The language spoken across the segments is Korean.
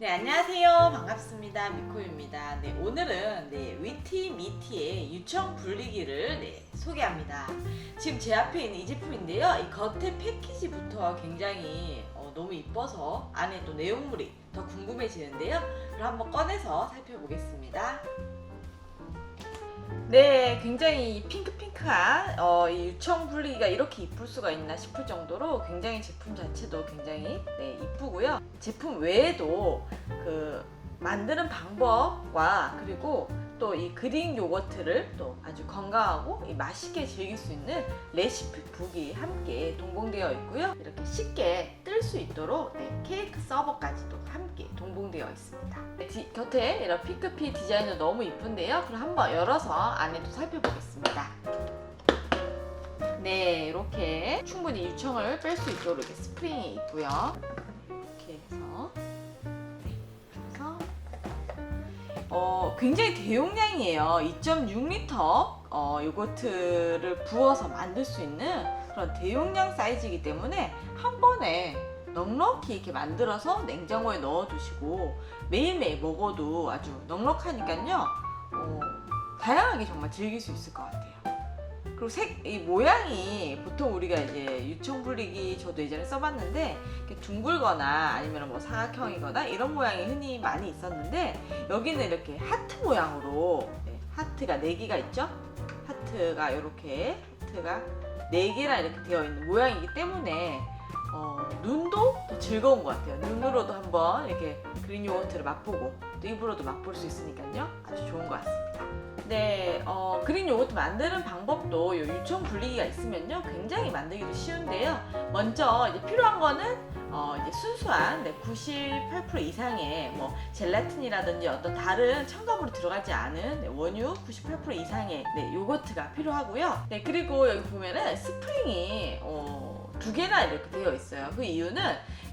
네, 안녕하세요. 반갑습니다. 미코입니다. 네, 오늘은 네, 위티 미티의 유청 분리기를 네, 소개합니다. 지금 제 앞에 있는 이 제품인데요. 이 겉에 패키지부터 굉장히 어, 너무 이뻐서 안에 또 내용물이 더 궁금해지는데요. 그럼 한번 꺼내서 살펴보겠습니다. 네, 굉장히 핑크핑크한 어, 이 유청 분리기가 이렇게 이쁠 수가 있나 싶을 정도로 굉장히 제품 자체도 굉장히 네, 이쁘고요. 제품 외에도 그 만드는 방법과 그리고 또 이 그릭 요거트를 또 아주 건강하고 이 맛있게 즐길 수 있는 레시피 북이 함께 동봉되어 있고요. 이렇게 쉽게 뜰 수 있도록 네, 케이크 서버까지도 함께 동봉되어 있습니다. 네, 디- 곁에 이런 피크피 디자인도 너무 이쁜데요. 그럼 한번 열어서 안에도 살펴보겠습니다. 네, 이렇게 충분히 유청을 뺄 수 있도록 이렇게 스프링이 있고요. 이렇게 해서 어, 굉장히 대용량이에요. 2.6리터 어, 요거트를 부어서 만들 수 있는 그런 대용량 사이즈이기 때문에 한 번에 넉넉히 이렇게 만들어서 냉장고에 넣어두시고 매일매일 먹어도 아주 넉넉하니까요. 어, 다양하게 정말 즐길 수 있을 것 같아요. 그리고 색, 이 모양이 보통 우리가 이제 유청 분리기 저도 예전에 써봤는데 이렇게 둥글거나 아니면 뭐 사각형이거나 이런 모양이 흔히 많이 있었는데 여기는 이렇게 하트 모양으로 네, 하트가 4개가 있죠? 하트가 이렇게 하트가 4개나 이렇게 되어 있는 모양이기 때문에 어, 눈도 더 즐거운 것 같아요. 눈으로도 한번 이렇게 그린 요거트를 맛보고 또 입으로도 맛볼 수 있으니까요. 아주 좋은 것 같습니다. 네, 어, 그린 요거트 만드는 방법도 요 유청 분리기가 있으면요. 굉장히 만들기도 쉬운데요. 먼저 이제 필요한 거는 어, 이제 순수한 네, 98% 이상의 뭐 젤라틴이라든지 어떤 다른 첨가물이 들어가지 않은 네, 원유 98% 이상의 네, 요거트가 필요하고요. 네, 그리고 여기 보면은 스프링이 어, 두 개나 이렇게 되어 있어요. 그 이유는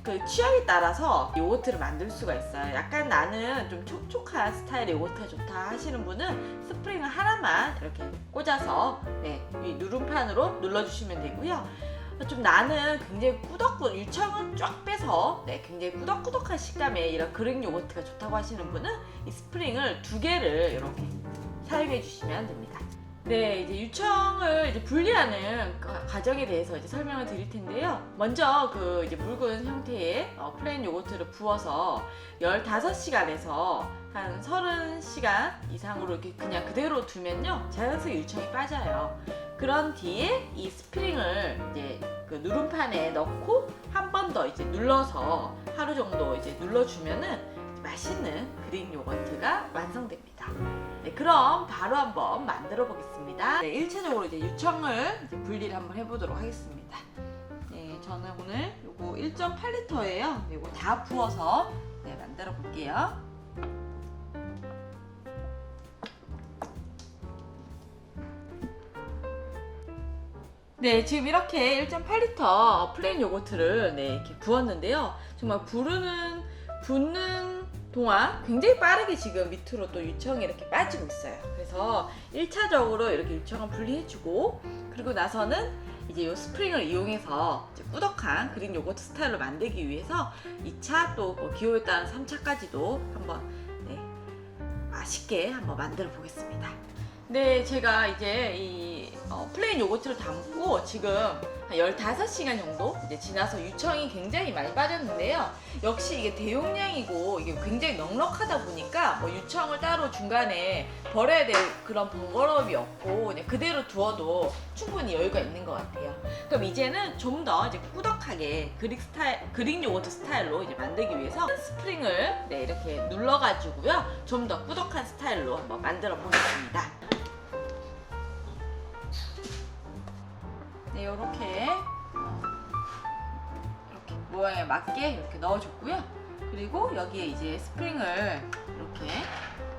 그 취향에 따라서 요거트를 만들 수가 있어요. 약간 나는 좀 촉촉한 스타일의 요거트가 좋다 하시는 분은 스프링을 하나만 이렇게 꽂아서 네, 이 누름판으로 눌러주시면 되고요. 좀 나는 굉장히 꾸덕꾸덕 유청은 쫙 빼서 네, 굉장히 꾸덕꾸덕한 식감의 이런 그릭 요거트가 좋다고 하시는 분은 이 스프링을 두 개를 이렇게 사용해 주시면 됩니다. 네, 이제 유청을 이제 분리하는 과- 과정에 대해서 이제 설명을 드릴 텐데요. 먼저 그 이제 묽은 형태의 어, 플레인 요거트를 부어서 15시간에서 한 30시간 이상으로 이렇게 그냥 그대로 두면요. 자연스럽게 유청이 빠져요. 그런 뒤에 이 스프링을 이제 그 누름판에 넣고 한 번 더 이제 눌러서 하루 정도 이제 눌러주면은 맛있는 그릭 요거트가 완성됩니다. 네, 그럼 바로 한번 만들어 보겠습니다. 네, 1차적으로 이제 유청을 이제 분리를 한번 해보도록 하겠습니다. 네, 저는 오늘 요거 1.8리터예요. 요거 다 부어서 네, 만들어 볼게요. 네, 지금 이렇게 1.8리터 플레인 요거트를 네, 이렇게 부었는데요. 정말 부르는 붓는 동안 굉장히 빠르게 지금 밑으로 또 유청이 이렇게 빠지고 있어요. 그래서 1차적으로 이렇게 유청을 분리해주고 그리고 나서는 이제 이 스프링을 이용해서 꾸덕한 그린 요거트 스타일로 만들기 위해서 2차 또 뭐 기호에 따른 3차까지도 한번 네, 맛있게 한번 만들어 보겠습니다. 네, 제가 이제 이 어, 플레인 요거트를 담고 지금 한 15시간 정도 이제 지나서 유청이 굉장히 많이 빠졌는데요. 역시 이게 대용량이고 이게 굉장히 넉넉하다 보니까 뭐 유청을 따로 중간에 버려야 될 그런 번거로움이 없고 그냥 그대로 두어도 충분히 여유가 있는 것 같아요. 그럼 이제는 좀 더 이제 꾸덕하게 그릭 스타일, 그릭 요거트 스타일로 이제 만들기 위해서 스프링을 네, 이렇게 눌러가지고요. 좀 더 꾸덕한 스타일로 한번 만들어 보겠습니다. 모양에 맞게 이렇게 넣어줬고요. 그리고 여기에 이제 스프링을 이렇게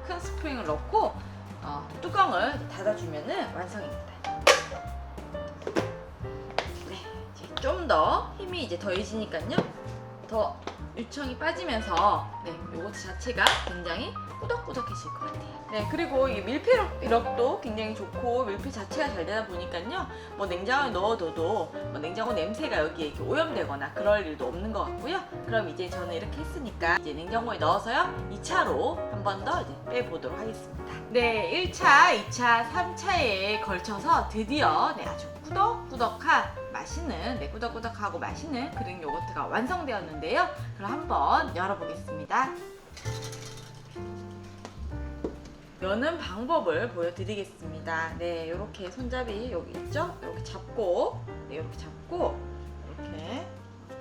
큰 스프링을 넣고 어, 뚜껑을 이제 닫아주면은 완성입니다. 네, 좀 더 힘이 이제 더해지니까요. 더 유청이 빠지면서 네, 요거트 자체가 굉장히 꾸덕꾸덕해질 것 같아요. 네, 그리고 이 밀폐력도 굉장히 좋고 밀폐 자체가 잘 되다 보니까요. 뭐 냉장고에 넣어둬도 뭐 냉장고 냄새가 여기에 오염되거나 그럴 일도 없는 것 같고요. 그럼 이제 저는 이렇게 했으니까 이제 냉장고에 넣어서요. 2차로 한 번 더 이제 빼보도록 하겠습니다. 네, 1차, 2차, 3차에 걸쳐서 드디어 네, 아주 꾸덕꾸덕한 맛있는 네, 꾸덕꾸덕하고 맛있는 그릭 요거트가 완성되었는데요. 그럼 한번 열어보겠습니다. 여는 방법을 보여드리겠습니다. 네, 이렇게 손잡이 여기 있죠? 이렇게 잡고, 네, 이렇게 잡고, 이렇게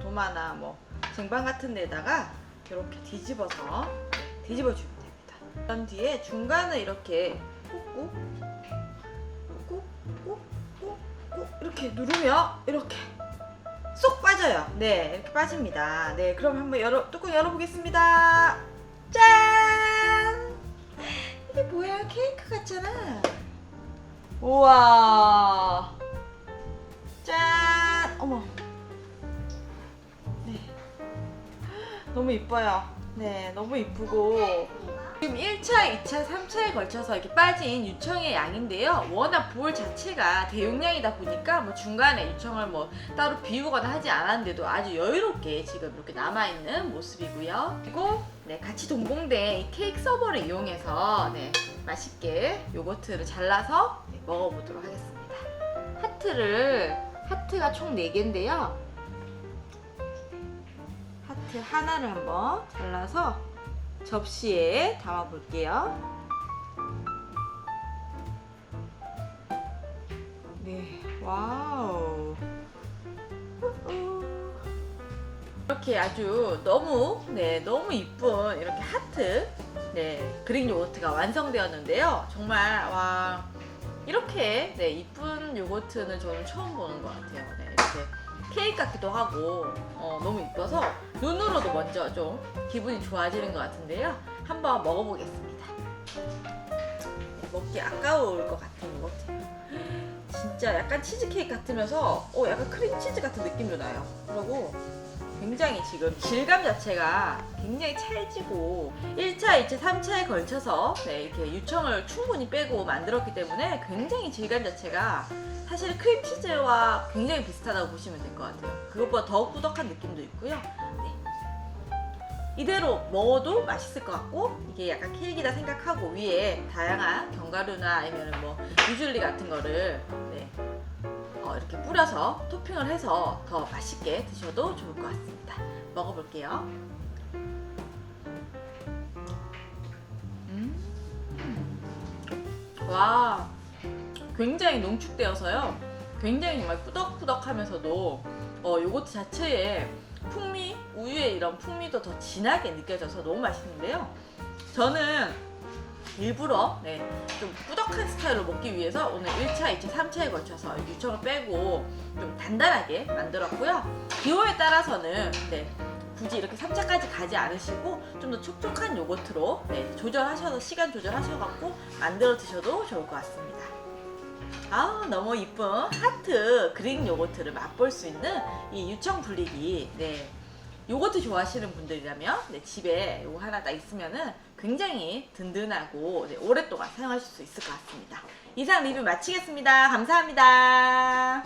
도마나 뭐 쟁반 같은 데다가 이렇게 뒤집어서 네, 뒤집어 주면 됩니다. 그런 뒤에 중간을 이렇게 꾹꾹, 이렇게 누르면 이렇게 쏙 빠져요. 네, 이렇게 빠집니다. 네, 그럼 한번 열어 뚜껑 열어보겠습니다. 짠! 이게 뭐야? 케이크 같잖아. 우와. 짠! 어머. 네. 너무 이뻐요. 네, 너무 이쁘고. 지금 1차, 2차, 3차에 걸쳐서 이렇게 빠진 유청의 양인데요. 워낙 볼 자체가 대용량이다 보니까 뭐 중간에 유청을 뭐 따로 비우거나 하지 않았는데도 아주 여유롭게 지금 이렇게 남아있는 모습이고요. 그리고 네, 같이 동봉된 이 케이크 서버를 이용해서 네, 맛있게 요거트를 잘라서 네, 먹어보도록 하겠습니다. 하트를, 하트가 총 4개인데요. 하트 하나를 한번 잘라서 접시에 담아 볼게요. 네, 와우. 이렇게 아주 너무 네 너무 이쁜 이렇게 하트 네 그릭 요거트가 완성되었는데요. 정말 와 이렇게 네 이쁜 요거트는 저는 처음 보는 것 같아요. 네 이렇게 케이크 같기도 하고 어, 너무 이뻐서 눈으로도 먼저 좀 기분이 좋아지는 것 같은데요. 한번 먹어보겠습니다. 네, 먹기 아까울 것 같은 요거트. 진짜 약간 치즈케이크 같으면서 어, 약간 크림치즈 같은 느낌도 나요. 그리고 굉장히 지금 질감 자체가 굉장히 찰지고 1차, 2차, 3차에 걸쳐서 네, 이렇게 유청을 충분히 빼고 만들었기 때문에 굉장히 질감 자체가 사실 크림 치즈와 굉장히 비슷하다고 보시면 될 것 같아요. 그것보다 더 꾸덕한 느낌도 있고요. 네. 이대로 먹어도 맛있을 것 같고 이게 약간 케이크다 생각하고 위에 다양한 견과류나 아니면 뭐 유줄리 같은 거를 네, 어, 이렇게 뿌려서 토핑을 해서 더 맛있게 드셔도 좋을 것 같습니다. 먹어볼게요. 음. 와, 굉장히 농축되어서요. 굉장히 정말 꾸덕꾸덕하면서도 어, 요거트 자체에 풍미, 우유의 이런 풍미도 더 진하게 느껴져서 너무 맛있는데요. 저는 일부러 네, 좀 꾸덕한 스타일로 먹기 위해서 오늘 1차, 2차, 3차에 걸쳐서 유청을 빼고 좀 단단하게 만들었고요. 기호에 따라서는 네, 굳이 이렇게 3차까지 가지 않으시고 좀 더 촉촉한 요거트로 네, 조절하셔서 시간 조절하셔갖고 만들어 드셔도 좋을 것 같습니다. 아 너무 이쁜 하트 그릭 요거트를 맛볼 수 있는 이 유청 분리기 네 요거트 좋아하시는 분들이라면 네, 집에 요거 하나 딱 있으면은 굉장히 든든하고 네, 오랫동안 사용하실 수 있을 것 같습니다. 이상 리뷰 마치겠습니다. 감사합니다.